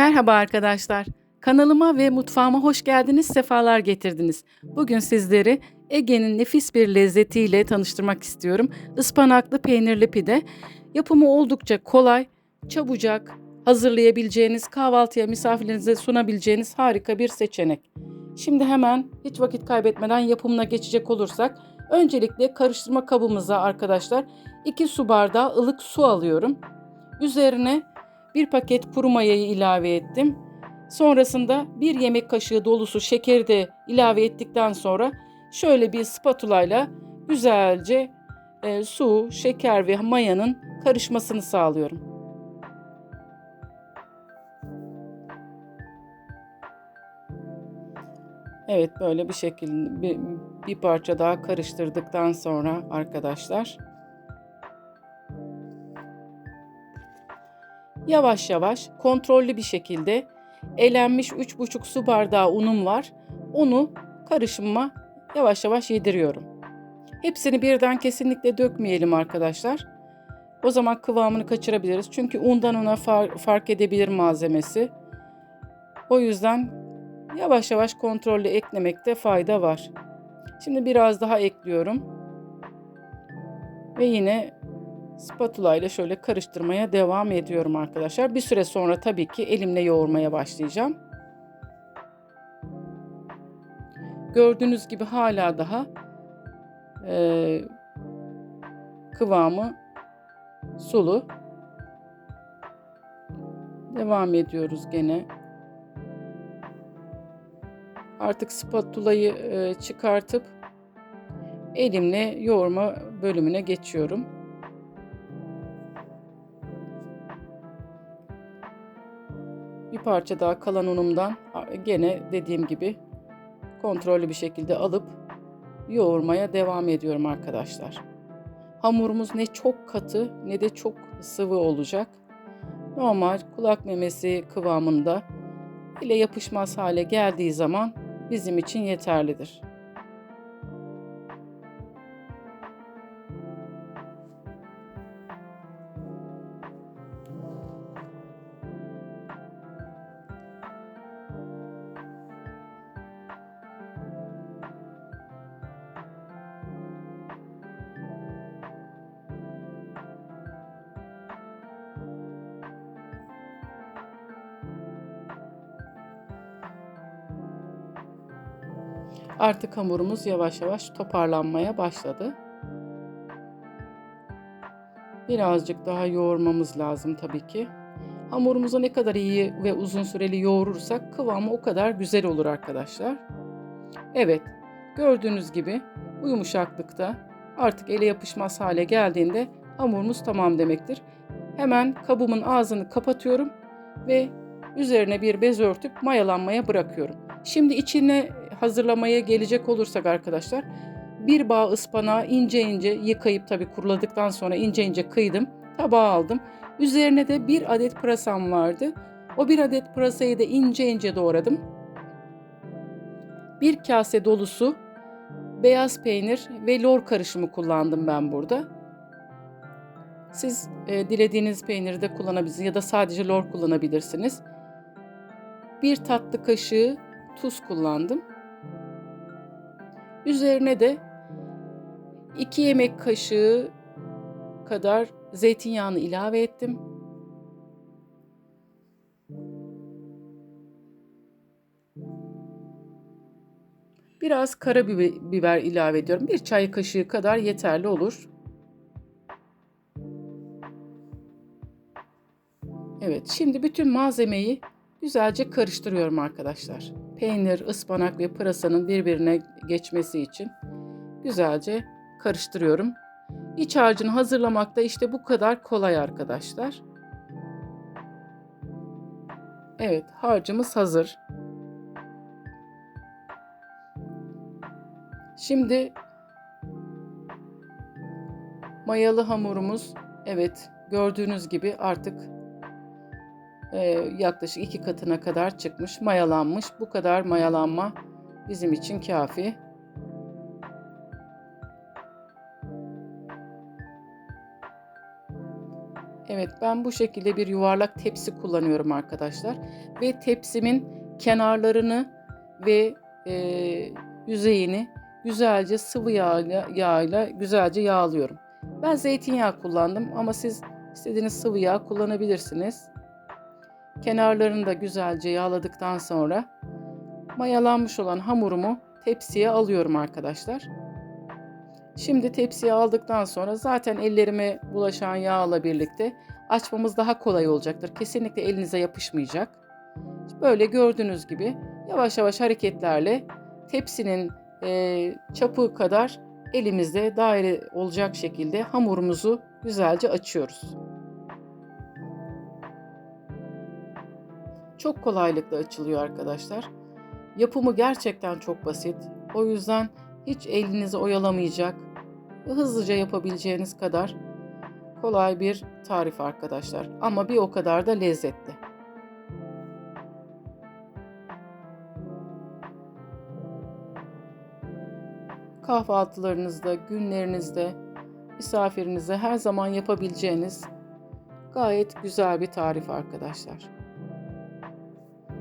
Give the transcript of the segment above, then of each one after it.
Merhaba arkadaşlar. Kanalıma ve mutfağıma hoş geldiniz, sefalar getirdiniz. Bugün sizleri Ege'nin nefis bir lezzetiyle tanıştırmak istiyorum. Ispanaklı peynirli pide. Yapımı oldukça kolay, çabucak hazırlayabileceğiniz, kahvaltıya misafirlerinize sunabileceğiniz harika bir seçenek. Şimdi hemen hiç vakit kaybetmeden yapımına geçecek olursak, öncelikle karıştırma kabımıza arkadaşlar 2 su bardağı ılık su alıyorum. Üzerine bir paket kuru mayayı ilave ettim. Sonrasında bir yemek kaşığı dolusu şekeri de ilave ettikten sonra şöyle bir spatula ile güzelce e, su, şeker ve mayanın karışmasını sağlıyorum. Evet böyle bir şekilde bir, bir parça daha karıştırdıktan sonra arkadaşlar Yavaş yavaş kontrollü bir şekilde elenmiş 3,5 su bardağı unum var. Onu karışıma yavaş yavaş yediriyorum. Hepsini birden kesinlikle dökmeyelim arkadaşlar. O zaman kıvamını kaçırabiliriz. Çünkü undan ona far, fark edebilir malzemesi. O yüzden yavaş yavaş kontrollü eklemekte fayda var. Şimdi biraz daha ekliyorum. Ve yine Spatula ile şöyle karıştırmaya devam ediyorum arkadaşlar. Bir süre sonra tabii ki elimle yoğurmaya başlayacağım. Gördüğünüz gibi hala daha e, kıvamı sulu. Devam ediyoruz gene. Artık spatulayı e, çıkartıp elimle yoğurma bölümüne geçiyorum. Bir parça daha kalan unumdan gene dediğim gibi kontrollü bir şekilde alıp yoğurmaya devam ediyorum arkadaşlar. Hamurumuz ne çok katı ne de çok sıvı olacak. Normal kulak memesi kıvamında ile yapışmaz hale geldiği zaman bizim için yeterlidir. Artık hamurumuz yavaş yavaş toparlanmaya başladı. Birazcık daha yoğurmamız lazım tabii ki. Hamurumuzu ne kadar iyi ve uzun süreli yoğurursak kıvamı o kadar güzel olur arkadaşlar. Evet, gördüğünüz gibi bu yumuşaklıkta artık ele yapışmaz hale geldiğinde hamurumuz tamam demektir. Hemen kabımın ağzını kapatıyorum ve üzerine bir bez örtüp mayalanmaya bırakıyorum. Şimdi içine hazırlamaya gelecek olursak arkadaşlar bir bağ ıspanağı ince ince yıkayıp tabi kuruladıktan sonra ince ince kıydım. Tabağa aldım. Üzerine de bir adet pırasam vardı. O bir adet pırasayı da ince ince doğradım. Bir kase dolusu beyaz peynir ve lor karışımı kullandım ben burada. Siz e, dilediğiniz peyniri de kullanabilirsiniz ya da sadece lor kullanabilirsiniz. Bir tatlı kaşığı tuz kullandım. Üzerine de 2 yemek kaşığı kadar zeytinyağını ilave ettim. Biraz karabiber ilave ediyorum. Bir çay kaşığı kadar yeterli olur. Evet, şimdi bütün malzemeyi güzelce karıştırıyorum arkadaşlar peynir, ıspanak ve pırasanın birbirine geçmesi için güzelce karıştırıyorum. İç harcını hazırlamak da işte bu kadar kolay arkadaşlar. Evet, harcımız hazır. Şimdi mayalı hamurumuz evet gördüğünüz gibi artık e, yaklaşık iki katına kadar çıkmış, mayalanmış. Bu kadar mayalanma bizim için kafi. Evet ben bu şekilde bir yuvarlak tepsi kullanıyorum arkadaşlar. Ve tepsimin kenarlarını ve e, yüzeyini güzelce sıvı yağla, yağla güzelce yağlıyorum. Ben zeytinyağı kullandım ama siz istediğiniz sıvı yağ kullanabilirsiniz. Kenarlarını da güzelce yağladıktan sonra mayalanmış olan hamurumu tepsiye alıyorum arkadaşlar. Şimdi tepsiye aldıktan sonra zaten ellerime bulaşan yağla birlikte açmamız daha kolay olacaktır. Kesinlikle elinize yapışmayacak. Böyle gördüğünüz gibi yavaş yavaş hareketlerle tepsinin e, çapı kadar elimizde daire olacak şekilde hamurumuzu güzelce açıyoruz. Çok kolaylıkla açılıyor arkadaşlar. Yapımı gerçekten çok basit. O yüzden hiç elinizi oyalamayacak hızlıca yapabileceğiniz kadar kolay bir tarif arkadaşlar. Ama bir o kadar da lezzetli. Kahvaltılarınızda, günlerinizde, misafirinize her zaman yapabileceğiniz gayet güzel bir tarif arkadaşlar.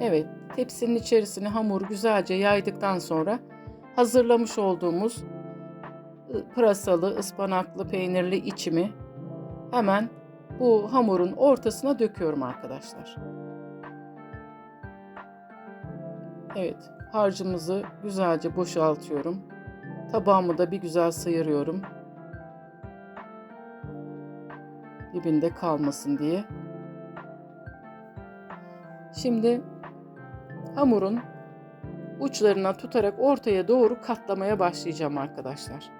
Evet, tepsinin içerisine hamur güzelce yaydıktan sonra hazırlamış olduğumuz pırasalı, ıspanaklı, peynirli içimi hemen bu hamurun ortasına döküyorum arkadaşlar. Evet, harcımızı güzelce boşaltıyorum. Tabağımı da bir güzel sıyırıyorum. Dibinde kalmasın diye. Şimdi hamurun uçlarına tutarak ortaya doğru katlamaya başlayacağım arkadaşlar.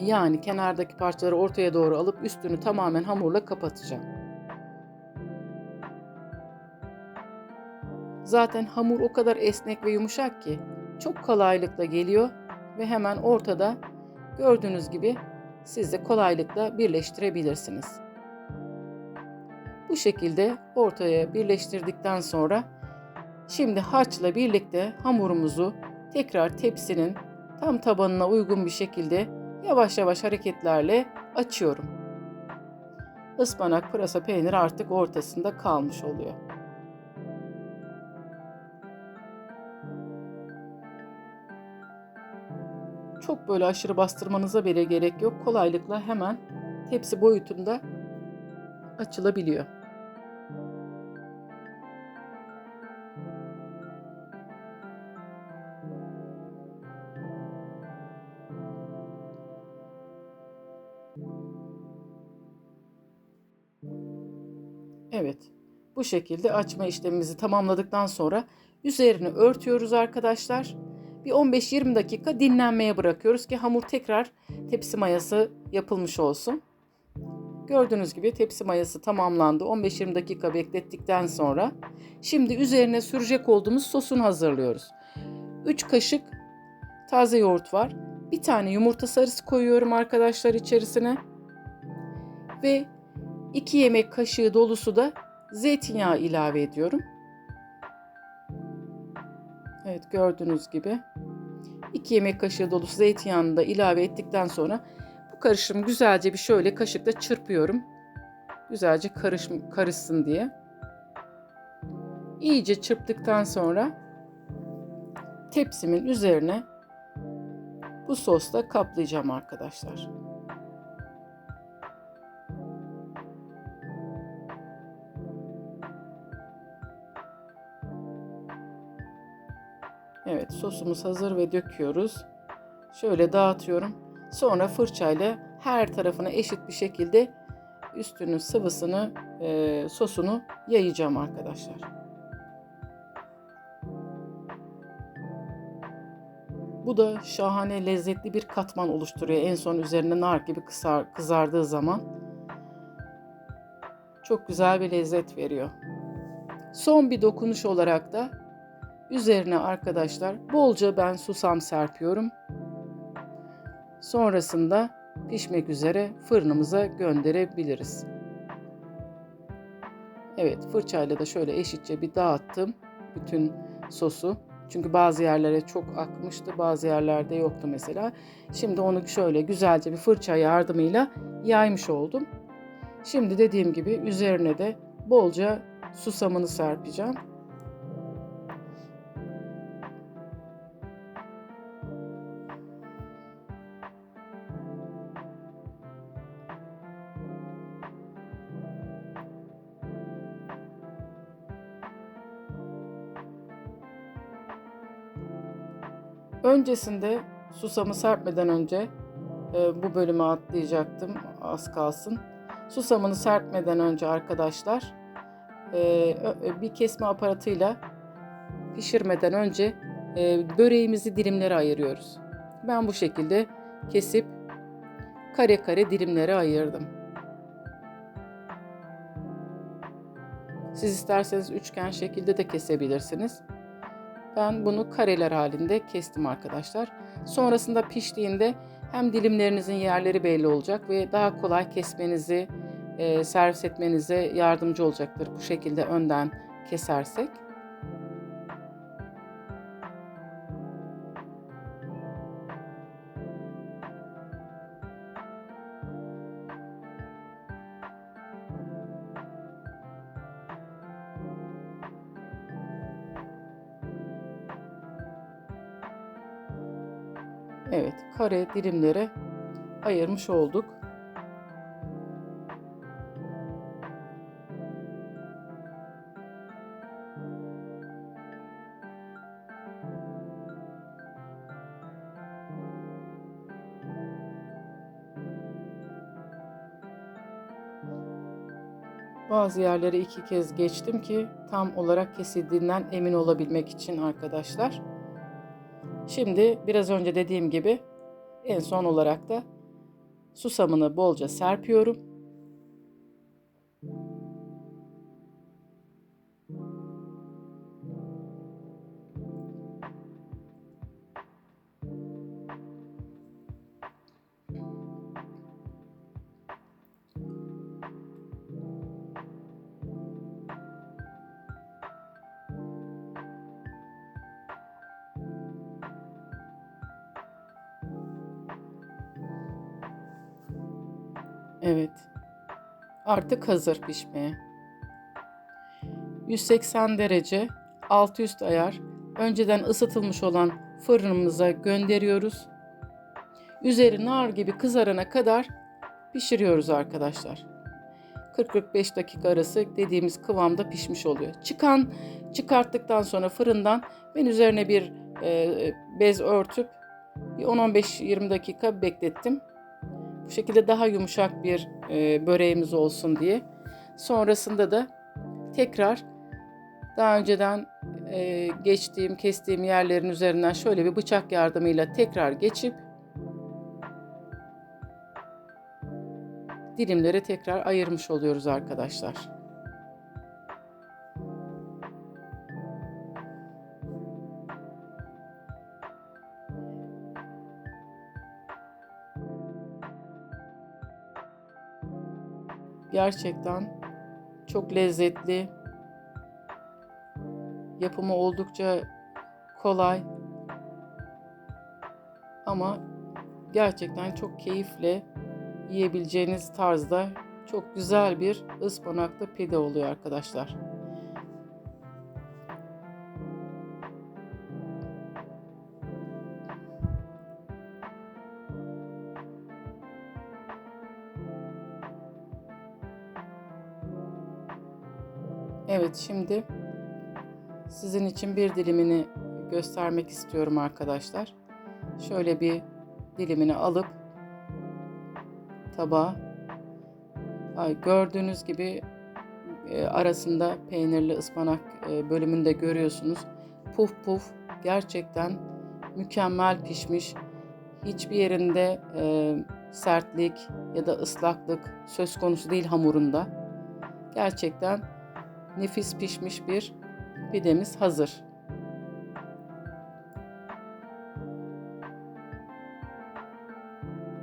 Yani kenardaki parçaları ortaya doğru alıp üstünü tamamen hamurla kapatacağım. Zaten hamur o kadar esnek ve yumuşak ki çok kolaylıkla geliyor ve hemen ortada gördüğünüz gibi siz de kolaylıkla birleştirebilirsiniz. Bu şekilde ortaya birleştirdikten sonra şimdi harçla birlikte hamurumuzu tekrar tepsinin tam tabanına uygun bir şekilde yavaş yavaş hareketlerle açıyorum. Ispanak, pırasa, peynir artık ortasında kalmış oluyor. Çok böyle aşırı bastırmanıza bile gerek yok. Kolaylıkla hemen tepsi boyutunda açılabiliyor. Evet. Bu şekilde açma işlemimizi tamamladıktan sonra üzerini örtüyoruz arkadaşlar. Bir 15-20 dakika dinlenmeye bırakıyoruz ki hamur tekrar tepsi mayası yapılmış olsun. Gördüğünüz gibi tepsi mayası tamamlandı. 15-20 dakika beklettikten sonra şimdi üzerine sürecek olduğumuz sosunu hazırlıyoruz. 3 kaşık taze yoğurt var. Bir tane yumurta sarısı koyuyorum arkadaşlar içerisine. Ve 2 yemek kaşığı dolusu da zeytinyağı ilave ediyorum. Evet gördüğünüz gibi 2 yemek kaşığı dolusu zeytinyağını da ilave ettikten sonra bu karışım güzelce bir şöyle kaşıkla çırpıyorum. Güzelce karış, karışsın diye. İyice çırptıktan sonra tepsimin üzerine bu sosla kaplayacağım arkadaşlar. Sosumuz hazır ve döküyoruz. Şöyle dağıtıyorum. Sonra fırçayla her tarafına eşit bir şekilde üstünü sıvısını e, sosunu yayacağım arkadaşlar. Bu da şahane lezzetli bir katman oluşturuyor. En son üzerine nar gibi kızar, kızardığı zaman çok güzel bir lezzet veriyor. Son bir dokunuş olarak da Üzerine arkadaşlar bolca ben susam serpiyorum. Sonrasında pişmek üzere fırınımıza gönderebiliriz. Evet fırçayla da şöyle eşitçe bir dağıttım bütün sosu. Çünkü bazı yerlere çok akmıştı, bazı yerlerde yoktu mesela. Şimdi onu şöyle güzelce bir fırça yardımıyla yaymış oldum. Şimdi dediğim gibi üzerine de bolca susamını serpeceğim. Öncesinde susamı serpmeden önce e, bu bölümü atlayacaktım az kalsın. Susamını serpmeden önce arkadaşlar e, ö- bir kesme aparatıyla pişirmeden önce e, böreğimizi dilimlere ayırıyoruz. Ben bu şekilde kesip kare kare dilimlere ayırdım. Siz isterseniz üçgen şekilde de kesebilirsiniz. Ben bunu kareler halinde kestim arkadaşlar. Sonrasında piştiğinde hem dilimlerinizin yerleri belli olacak ve daha kolay kesmenizi, e, servis etmenize yardımcı olacaktır bu şekilde önden kesersek. Evet, kare dilimlere ayırmış olduk. Bazı yerleri iki kez geçtim ki tam olarak kesildiğinden emin olabilmek için arkadaşlar. Şimdi biraz önce dediğim gibi en son olarak da susamını bolca serpiyorum. Evet. Artık hazır pişmeye. 180 derece alt üst ayar önceden ısıtılmış olan fırınımıza gönderiyoruz. Üzeri nar gibi kızarana kadar pişiriyoruz arkadaşlar. 40-45 dakika arası dediğimiz kıvamda pişmiş oluyor. Çıkan çıkarttıktan sonra fırından ben üzerine bir e, bez örtüp bir 10-15-20 dakika beklettim. Bu şekilde daha yumuşak bir e, böreğimiz olsun diye. Sonrasında da tekrar daha önceden e, geçtiğim, kestiğim yerlerin üzerinden şöyle bir bıçak yardımıyla tekrar geçip dilimleri tekrar ayırmış oluyoruz arkadaşlar. Gerçekten çok lezzetli. Yapımı oldukça kolay. Ama gerçekten çok keyifle yiyebileceğiniz tarzda çok güzel bir ıspanaklı pide oluyor arkadaşlar. Evet şimdi sizin için bir dilimini göstermek istiyorum arkadaşlar. Şöyle bir dilimini alıp tabağa gördüğünüz gibi e, arasında peynirli ıspanak e, bölümünde görüyorsunuz. Puf puf gerçekten mükemmel pişmiş. Hiçbir yerinde e, sertlik ya da ıslaklık söz konusu değil hamurunda. Gerçekten nefis pişmiş bir pidemiz hazır.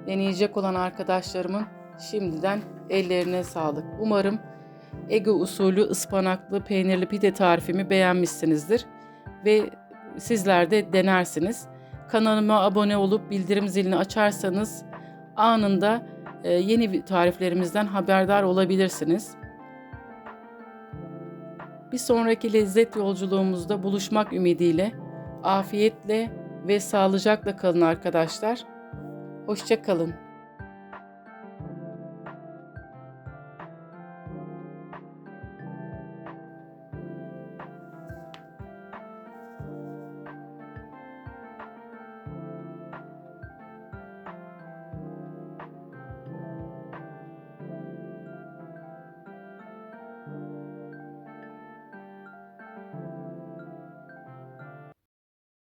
Deneyecek olan arkadaşlarımın şimdiden ellerine sağlık. Umarım Ege usulü ıspanaklı peynirli pide tarifimi beğenmişsinizdir ve sizler de denersiniz. Kanalıma abone olup bildirim zilini açarsanız anında e, yeni tariflerimizden haberdar olabilirsiniz. Bir sonraki lezzet yolculuğumuzda buluşmak ümidiyle afiyetle ve sağlıcakla kalın arkadaşlar. Hoşça kalın.